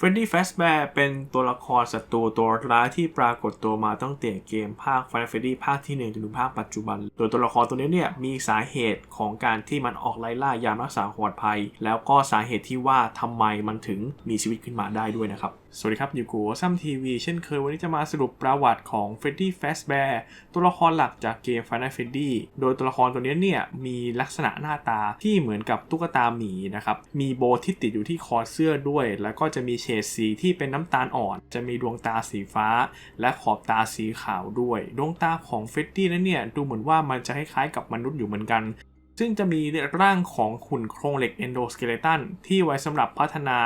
เฟรดดี้แฟสแบร์เป็นตัวละครศัตรูตัวร้ายที่ปรากฏตัวมาตั้งแต่เกมภาค Final Fantasy ภาคที่ 1 จนถึงภาคปัจจุบัน โดยตัวละครตัวนี้เนี่ยมีสาเหตุของการที่มันออกไล่ล่ายามรักษาความปลอดภัย แล้วก็สาเหตุที่ว่าทำไมมันถึงมีชีวิตขึ้นมาได้ด้วยนะครับ สวัสดีครับ อยู่กูซัมทีวีเช่นเคยวันนี้จะมาสรุปประวัติของเฟรดดี้แฟสแบร์ตัวละครหลักจากเกม Final Fantasy โดยตัวละครตัวนี้เนี่ยมีลักษณะหน้าตาที่เหมือนกับตุ๊กตาหมีนะครับมีโบที่ติดอยู่ที่คอเสื้อด้วย แล้วก็จะมีเฉดสีที่เป็นน้ำตาลอ่อน จะมีดวงตาสีฟ้า และขอบตาสีขาวด้วย ดวงตาของเฟรดดี้นั้นเนี่ยดูเหมือนว่ามันจะคล้ายๆกับมนุษย์อยู่เหมือนกัน ซึ่งจะมีร่างของหุ่นโครงเหล็กเอนโดสเกเลตันที่ไว้สำหรับพัฒนา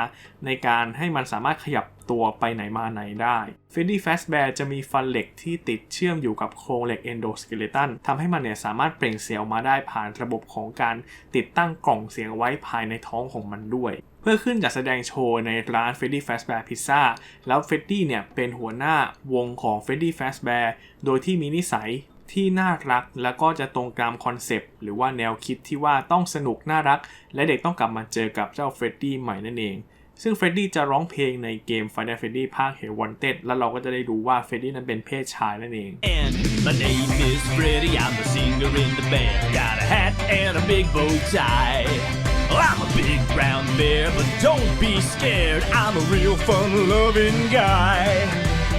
ในการให้มันสามารถขยับตัวไปไหนมาไหนได้เฟดดี้แฟสแบร์จะมีฟันเหล็กที่ติดเชื่อมอยู่กับโครงเหล็กเอนโดสเกเลตันทำให้มันเนี่ยสามารถเปล่งเสียงออกมาได้ผ่านระบบของการติดตั้งกล่องเสียงไว้ภายในท้องของมันด้วย เพื่อขึ้นจัดแสดงโชว์ในร้าน f r e d d y Fazbear Pizza แล้วเฟดดี้เนี่ยเป็นหัวหน้าวงของ f r e d d y Fazbear โดยที่มีนิสัยที่น่ารักแล้วก็จะตรงตามคอนเซปต์หรือว่าแนวคิดที่ว่าต้องสนุกน่ารัก และเด็กต้องกลับมาเจอกับเจ้าเฟรดดี้ใหม่นั่นเอง ซึ่งเฟรดดี้จะร้องเพลงในเกม Final Freddy ภาค Hell Wanted แล้วเราก็จะได้รู้ว่าเฟรดดี้นั้นเป็นเพศชายนั่นเอง And my name is Freddy, I'm the singer in the band. Got a hat and a big bow tie. I'm a big brown bear, but don't be scared. I'm a real fun-loving guy.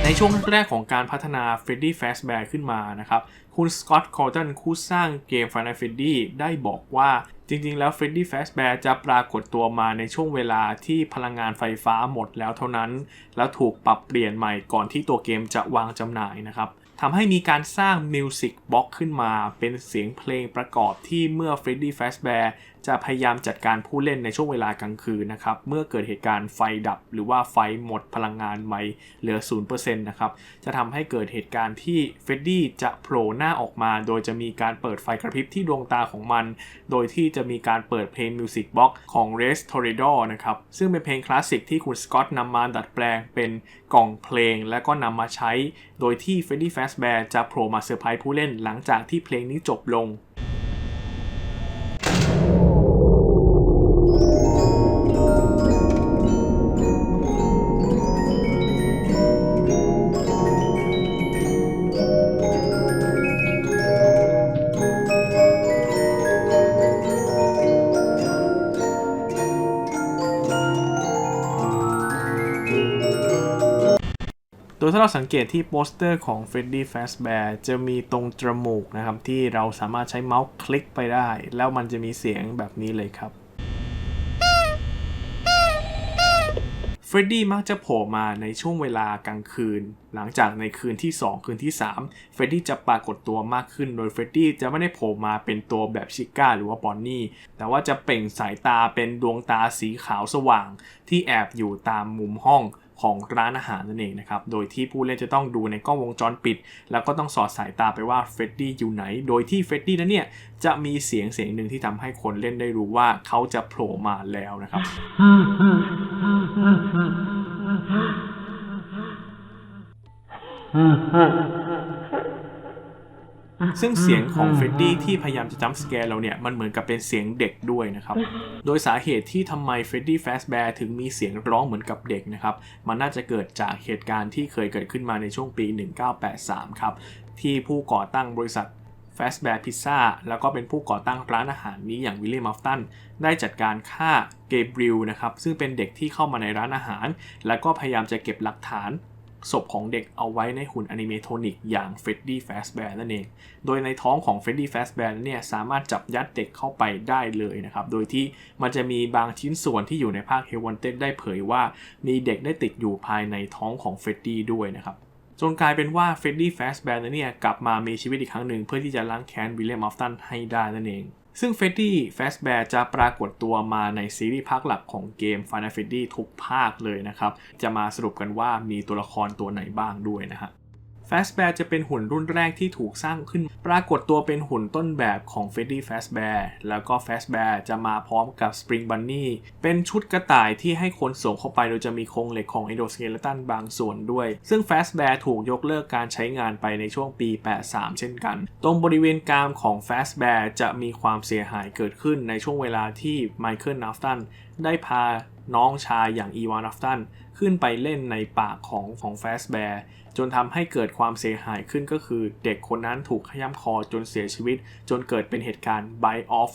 ในช่วงแรกของการพัฒนา Freddy Fazbear ขึ้นมานะครับ คุณสกอตต์คอร์ตันผู้สร้างเกม Final Freddy ได้บอกว่าจริงๆ แล้ว Freddy Fazbear จะปรากฏตัวมาในช่วงเวลาที่พลังงานไฟฟ้าหมดแล้วเท่านั้น แล้วถูกปรับเปลี่ยนใหม่ก่อนที่ตัวเกมจะวางจำหน่ายนะครับทำให้มีการสร้าง Music Box ขึ้นมา เป็นเสียงเพลงประกอบที่เมื่อ Freddy Fazbear จะพยายามจัดการผู้เล่นในช่วงเวลากลางคืนนะครับ เมื่อเกิดเหตุการณ์ไฟดับ หรือว่าไฟหมดพลังงานไม่เหลือ 0%นะครับ จะทำให้เกิดเหตุการณ์ที่เฟดดี้จะโผล่หน้าออกมา โดยจะมีการเปิดไฟกระพริบที่ดวงตาของมัน โดยที่จะมีการเปิดเพลง Music Box ของ r e s t o r a d o r นะครับ ซึ่งเป็นเพลงคลาสสิกที่คุณสกอตนำมาดัดแปลงเป็นกล่องเพลง และก็นำมาใช้ โดยที่ Freddy Fazbear จะโผล่มาเซอร์ไพรส์ผู้เล่นหลังจากที่เพลงนี้จบลง ยถ้าเราสังเกตที่โปสเตอร์ของ Freddy Fazbear จะมีตรงจมูกนะครับ ที่เราสามารถใช้เมาส์คลิกไปได้ แล้วมันจะมีเสียงแบบนี้เลยครับเฟรดดี้มักจะโผล่มาในช่วงเวลากลางคืน หลังจากในคืนที่ 2 คืนที่ 3 เฟรดดี้จะปรากฏตัวมากขึ้น โดยเฟรดดี้จะไม่ได้โผล่มาเป็นตัวแบบชิก้าหรือว่าบอนนี่ แต่ว่าจะเปล่งสายตาเป็นดวงตาสีขาวสว่าง ที่แอบอยู่ตามมุมห้อง ของร้านอาหารนั่นเองนะครับ โดยที่ผู้เล่นจะต้องดูในกล้องวงจรปิด แล้วก็ต้องสอดสายตาไปว่าเฟรดดี้อยู่ไหน โดยที่เฟรดดี้นั้นเนี่ยจะมีเสียงเสียงหนึ่งที่ทำให้คนเล่นได้รู้ว่าเขาจะโผล่มาแล้วนะครับ ซึ่งเสียงของเฟรดดี้ที่พยายามจะจัมป์สแกร์เราเนี่ย มันเหมือนกับเป็นเสียงเด็กด้วยนะครับ โดยสาเหตุที่ทำไมเฟรดดี้แฟสแบร์ถึงมีเสียงร้องเหมือนกับเด็กนะครับ มันน่าจะเกิดจากเหตุการณ์ที่เคยเกิดขึ้นมาในช่วงปี 1983 ครับ ที่ผู้ก่อตั้งบริษัท f a s t b e a r Pizza แล้วก็เป็นผู้ก่อตั้งร้านอาหารนี้อย่างวิลเลียมมัฟตันได้จัดการฆ่าเกเบรียลนะครับ ซึ่งเป็นเด็กที่เข้ามาในร้านอาหาร แล้วก็พยายามจะเก็บหลักฐาน ศพของเด็กเอาไว้ในหุ่นอนิเมโทนิกอย่างเฟดดี้แฟสแบร์นั่นเอง โดยในท้องของเฟดดี้แฟสแบร์เนี่ยสามารถจับยัดเด็กเข้าไปได้เลยนะครับ โดยที่มันจะมีบางชิ้นส่วนที่อยู่ในภาคเฮวันเต็ได้เผยว่า มีเด็กได้ติดอยู่ภายในท้องของเฟดดี้ด้วยนะครับ จนกลายเป็นว่าเฟรดดี้แฟสแบร์เนี่ยกลับมามีชีวิตอีกครั้งหนึ่งเพื่อที่จะล้างแค้นวิลเลียมออฟตันให้ได้นั่นเอง ซึ่งเฟรดดี้แฟสแบร์จะปรากฏตัวมาในซีรีส์ภาคหลักของเกม Final Fantasy ทุกภาคเลยนะครับ จะมาสรุปกันว่ามีตัวละครตัวไหนบ้างด้วยนะฮะ f a s b a r จะเป็นหุ่นรุ่นแรกที่ถูกสร้างขึ้น ปรากฏตัวเป็นหุ่นต้นแบบของ Freddy Fazbear แล้วก็ Fazbear จะมาพร้อมกับ Spring Bunny เป็นชุดกระต่ายที่ให้คนสวมเข้าไปโดยจะมีโครงเหล็กของ Endoskeleton บางส่วนด้วย ซึ่ง Fazbear ถูกยกเลิกการใช้งานไปในช่วงปี 83 เช่นกัน ตรงบริเวณกรามของ Fazbear จะมีความเสียหายเกิดขึ้นในช่วงเวลาที่ Michael Nafton ได้พาน้องชายอย่างอีวานอัฟตันขึ้นไปเล่นในปากของของแฟสแบร์ จนทำให้เกิดความเสียหายขึ้นก็คือเด็กคนนั้นถูกขย้ำคอจนเสียชีวิต จนเกิดเป็นเหตุการณ์ Bite of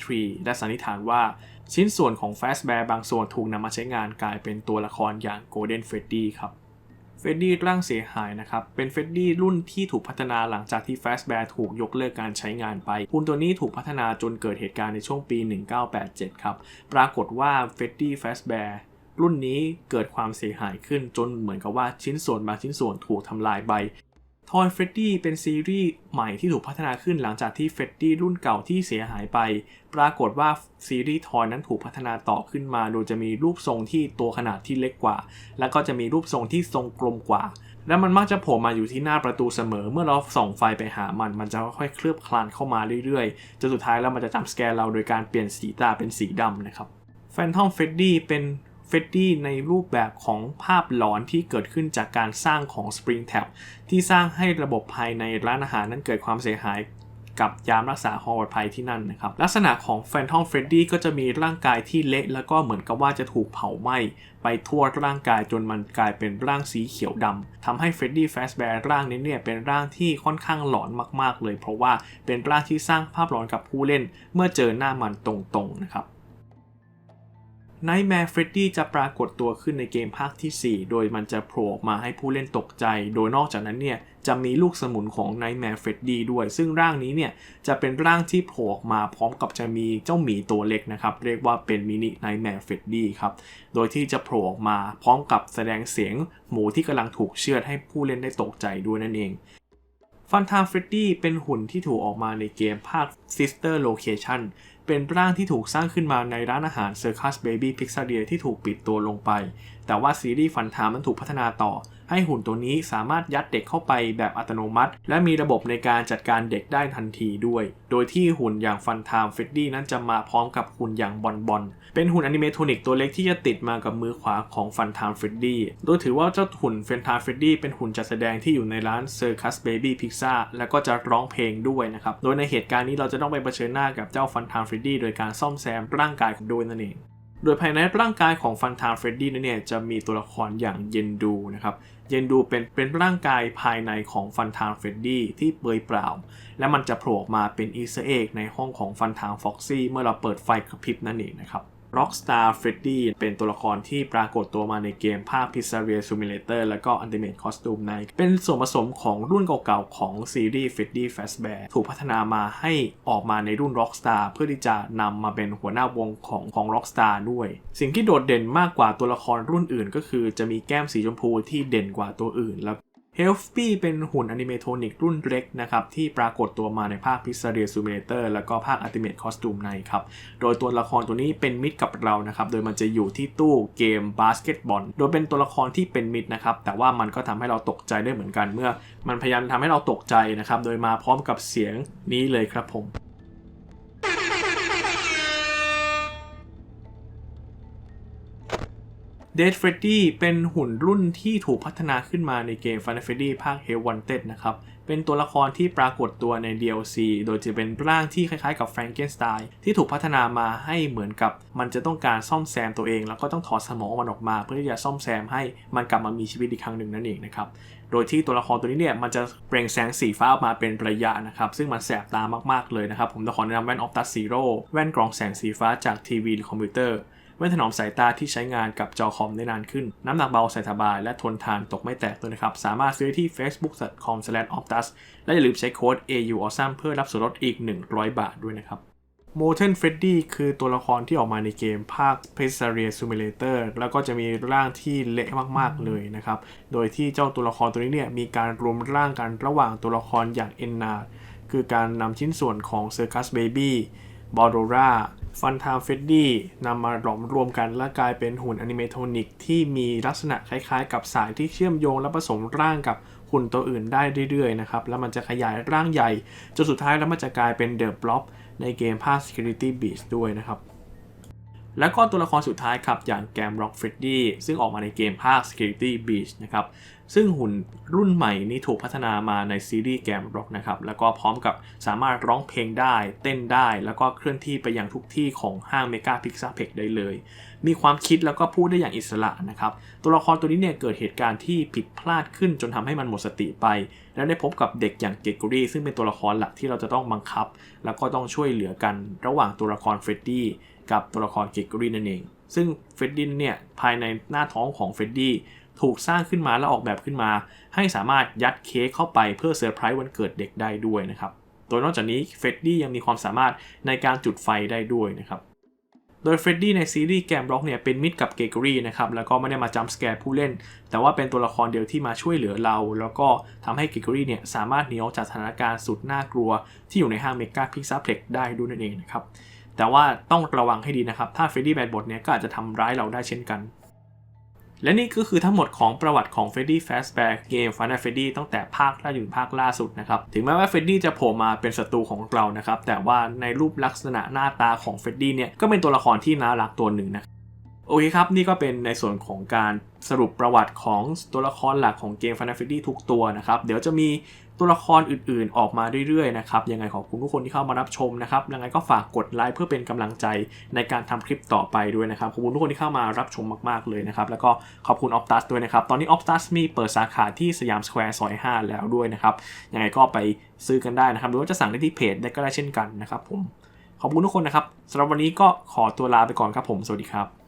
83 และสันนิษฐานว่า ชิ้นส่วนของแฟสแบร์บางส่วนถูกนำมาใช้งานกลายเป็นตัวละครอย่าง Golden Freddy ครับเฟดดี้ร่างเสียหายนะครับ เป็นเฟดดี้รุ่นที่ถูกพัฒนาหลังจากที่แฟสแบร์ถูกยกเลิกการใช้งานไปหุ่นตัวนี้ถูกพัฒนาจนเกิดเหตุการณ์ในช่วงปี 1987 ครับ ปรากฏว่าเฟดดี้แฟสแบ รุ่นนี้เกิดความเสียหายขึ้นจนเหมือนกับว่าชิ้นส่วนบางชิ้นส่วนถูกทำลายไปทอยเฟรดดี้เป็นซีรีส์ใหม่ที่ถูกพัฒนาขึ้นหลังจากที่เฟรดดี้รุ่นเก่าที่เสียหายไป ปรากฏว่าซีรีส์ทอยนั้นถูกพัฒนาต่อขึ้นมา โดยจะมีรูปทรงที่ตัวขนาดที่เล็กกว่า แล้วก็จะมีรูปทรงที่ทรงกลมกว่า และมันมักจะโผล่มาอยู่ที่หน้าประตูเสมอ เมื่อเราส่องไฟไปหามัน มันจะค่อยๆเคลือบคลานเข้ามาเรื่อยๆจนสุดท้ายแล้วมันจะจำสแกนเราโดยการเปลี่ยนสีตาเป็นสีดำนะครับแฟนทอมเฟดดี้เป็น เฟดดี้ในรูปแบบของภาพหลอนที่เกิดขึ้นจากการสร้างของ Spring Tab ที่สร้างให้ระบบภายในร้านอาหารนั้นเกิดความเสียหายกับยามรักษาความปลอดภัยที่นั่นนะครับ ลักษณะของแฟนทอมเฟรดดี้ก็จะมีร่างกายที่เละแล้วก็เหมือนกับว่าจะถูกเผาไหม้ไปทั่วร่างกายจนมันกลายเป็นร่างสีเขียวดำทำให้เฟรดดี้แฟสแบร์ร่างนี้เนี่ยเป็นร่างที่ค่อนข้างหลอนมากๆเลย เพราะว่าเป็นร่างที่สร้างภาพหลอนกับผู้เล่นเมื่อเจอหน้ามันตรงๆนะครับ Nightmare Freddy จะปรากฏตัวขึ้นในเกมภาคที่ 4 โดยมันจะโผล่ออกมาให้ผู้เล่นตกใจ โดยนอกจากนั้นเนี่ยจะมีลูกสมุนของ Nightmare Freddy ด้วย ซึ่งร่างนี้เนี่ยจะเป็นร่างที่โผล่ออกมาพร้อมกับจะมีเจ้าหมีตัวเล็กนะครับ เรียกว่าเป็นมินิ Nightmare Freddy ครับ โดยที่จะโผล่ออกมาพร้อมกับแสดงเสียงหมูที่กำลังถูกเชือดให้ผู้เล่นได้ตกใจด้วยนั่นเองฟันทามเฟรดดี้เป็นหุ่นที่ถูกออกมาในเกมภาค Sister Location เป็นร่างที่ถูกสร้างขึ้นมาในร้านอาหาร Circus Baby Pizzeria ที่ถูกปิดตัวลงไป แต่ว่าซีรีส์ฟันทามมันถูกพัฒนาต่อให้หุ่นตัวนี้สามารถยัดเด็กเข้าไปแบบอัตโนมัติ และมีระบบในการจัดการเด็กได้ทันทีด้วย โดยที่หุ่นอย่างฟันทามเฟรดดี้นั้นจะมาพร้อมกับหุ่นอย่างบอลบอลเป็นหุ่นอนิเมโทนิกตัวเล็กที่จะติดมากับมือขวาของฟันทามเฟรดดี้โดยถือว่าเจ้าหุ่นฟันทามเฟรดดี้เป็นหุ่นจัดแสดงที่อยู่ในร้าน Circus Baby Pizza แล้วก็จะร้องเพลงด้วยนะครับโดยในเหตุการณ์นี้เราจะต้องไปเผชิญหน้ากับเจ้าฟันทามเฟรดดี้โดยการซ่อมแซมร่างกายของโดยนั่นเอง โดยภายในร่างกายของฟันทามเฟรดดี้นั้นเนี่ยจะมีตัวละครอย่างเยนดูนะครับเยนดูเป็นเป็นร่างกายภายในของฟันทามเฟรดดี้ที่เปลือยเปล่า และมันจะโผล่มาเป็นอีสเอ็กในห้องของฟันทามฟ็อกซี่เมื่อเราเปิดไฟกระพริบนั่นเองนะครับ Rockstar Freddy เป็นตัวละครที่ปรากฏตัวมาในเกมภาค Pizzeria Simulator แล้วก็ Ultimate Costume Night เป็นส่วนผสมของรุ่นเก่าๆ ของซีรีส์ Freddy Fazbear ถูกพัฒนามาให้ออกมาในรุ่น Rockstar เพื่อที่จะนำมาเป็นหัวหน้าวงของของ Rockstar ด้วย สิ่งที่โดดเด่นมากกว่าตัวละครรุ่นอื่น ก็คือจะมีแก้มสีชมพูที่เด่นกว่าตัวอื่น แล้ว เฮลฟี่เป็นหุ่นอนิเมโทนิกรุ่นเล็กนะครับที่ปรากฏตัวมาในภาค Pizzeria Simulator แล้วก็ภาค Ultimate Costume Night ครับ โดยตัวละครตัวนี้เป็นมิตรกับเรานะครับ โดยมันจะอยู่ที่ตู้เกมบาสเกตบอล โดยเป็นตัวละครที่เป็นมิตรนะครับ แต่ว่ามันก็ทำให้เราตกใจได้เหมือนกันเมื่อ มันพยายามทำให้เราตกใจนะครับ โดยมาพร้อมกับเสียงนี้เลยครับผม เดดเฟรดดี้เป็นหุ่นรุ่นที่ถูกพัฒนาขึ้นมาในเกม Final Freddy ภาค Hell Wanted นะครับ เป็นตัวละครที่ปรากฏตัวใน DLC โดยจะเป็นร่างที่คล้ายๆกับ Frankenstein ที่ถูกพัฒนามาให้เหมือนกับ มันจะต้องการซ่อมแซมตัวเอง แล้วก็ต้องถอดสมองมันออกมา เพื่อที่จะซ่อมแซมให้มันกลับมามีชีวิตอีกครั้งหนึ่งนั่นเองนะครับ โดยที่ตัวละครตัวนี้เนี่ยมันจะเปล่งแสงสีฟ้าออกมาเป็นระยะนะครับ ซึ่งมันแสบตามากๆเลยนะครับ ผมจะขอแนะนำแว่น Optus Zero แว่นกรองแสงสีฟ้าจากทีวีหรือคอมพิวเตอร์ แว่นถนอมสายตาที่ใช้งานกับจอคอมได้นานขึ้น น้ำหนักเบาใส่สบายและทนทานตกไม่แตกด้วยนะครับ สามารถซื้อที่ facebook.com/optus และอย่าลืมใช้โค้ด AUAWESOME เพื่อรับส่วนลดอีก 100 บาทด้วยนะครับ Molten Freddy คือตัวละครที่ออกมาในเกมภาค Pizzeria Simulator แล้วก็จะมีร่างที่เละมากๆเลยนะครับ โดยที่เจ้าตัวละครตัวนี้เนี่ยมีการรวมร่างกันระหว่างตัวละครอย่าง e n n a คือการนำชิ้นส่วนของ Circus Baby บอ d โ r รา ฟันทามเฟดดี้นำมาหลอมรวมกันและกลายเป็นหุ่นอนิเมโทนิกที่มีลักษณะคล้ายๆ กับสายที่เชื่อมโยงและผสมร่างกับหุ่นตัวอื่นได้เรื่อยๆนะครับ แล้วมันจะขยายร่างใหญ่จนสุดท้ายแล้วมันจะกลายเป็นเดอะบล็อบในเกมภาค Security Beast ด้วยนะครับ แล้วก็ตัวละครสุดท้ายครับ อย่างแกมร็อกเฟรดดี้ซึ่งออกมาในเกมภาค Security Beach นะครับ ซึ่งหุ่นรุ่นใหม่นี้ถูกพัฒนามาในซีรีส์แกมร็อกนะครับ แล้วก็พร้อมกับสามารถร้องเพลงได้ เต้นได้ แล้วก็เคลื่อนที่ไปยังทุกที่ของห้างเมกาพิกซ p เพกได้เลย มีความคิดแล้วก็พูดได้อย่างอิสระนะครับ ตัวละครตัวนี้เนี่ยเกิดเหตุการณ์ที่ผิดพลาดขึ้นจนทำให้มันหมดสติไป แล้วได้พบกับเด็กอย่างเกกอรี่ซึ่งเป็นตัวละครหลักที่เราจะต้องบังคับ แล้วก็ต้องช่วยเหลือกันระหว่างตัวละครเฟรดดี้ กับตัวละครเกกอรีนั่นเอง ซึ่งเฟรดดี้เนี่ยภายในหน้าท้องของเฟรดดี้ถูกสร้างขึ้นมาและออกแบบขึ้นมา ให้สามารถยัดเค้กเข้าไปเพื่อเซอร์ไพรส์วันเกิดเด็กได้ด้วยนะครับ โดยนอกจากนี้เฟรดดี้ยังมีความสามารถในการจุดไฟได้ด้วยนะครับ โดยเฟรดดี้ในซีรีส์แกมร็อกเนี่ยเป็นมิตรกับเกกอรี่นะครับ แล้วก็ไม่ได้มาจัมสแกร์ผู้เล่น แต่ว่าเป็นตัวละครเดียวที่มาช่วยเหลือเรา แล้วก็ทำให้เกกอรี่เนี่ยสามารถหนีออกจากสถานการณ์สุดน่ากลัว ที่อยู่ในห้างเมกาพิกซ p เพล็กได้ด้วยนั่นเองนะครับ แต่ว่าต้องระวังให้ดีนะครับ ถ้าเฟรดดี้แบดบอทเนี่ยก็อาจจะทำร้ายเราได้เช่นกัน และนี่ก็คือทั้งหมดของประวัติของ Freddy Fazbear เกม Final Freddy ตั้งแต่ภาคแรกจนถึงภาคล่าสุดนะครับ ถึงแม้ว่า Freddy จะโผล่มาเป็นศัตรูของเรานะครับ แต่ว่าในรูปลักษณะหน้าตาของ Freddy เนี่ยก็เป็นตัวละครที่น่ารักตัวหนึ่งนะโอเคครับ นี่ก็เป็นในส่วนของการสรุปประวัติของตัวละครหลักของเกม Final Fantasy ทุกตัวนะครับ เดี๋ยวจะมี ตัวละครอื่นๆ ออกมาเรื่อยๆนะครับยังไงขอบคุณทุกคนที่เข้ามารับชมนะครับยังไงก็ฝากกดไลค์เพื่อเป็นกำลังใจในการทำคลิปต่อไปด้วยนะครับขอบคุณทุกคนที่เข้ามารับชมมากๆเลยนะครับแล้วก็ขอบคุณ Optus ด้วยนะครับตอนนี้ Optus มีเปิดสาขาที่สยามสแควร์ซอย5แล้วด้วยนะครับยังไงก็ไปซื้อกันได้นะครับหรือว่าจะสั่งได้ที่เพจได้ก็ได้เช่นกันนะครับผมขอบคุณทุกคนนะครับสำหรับวันนี้ก็ขอตัวลาไปก่อนครับผมสวัสดีครับ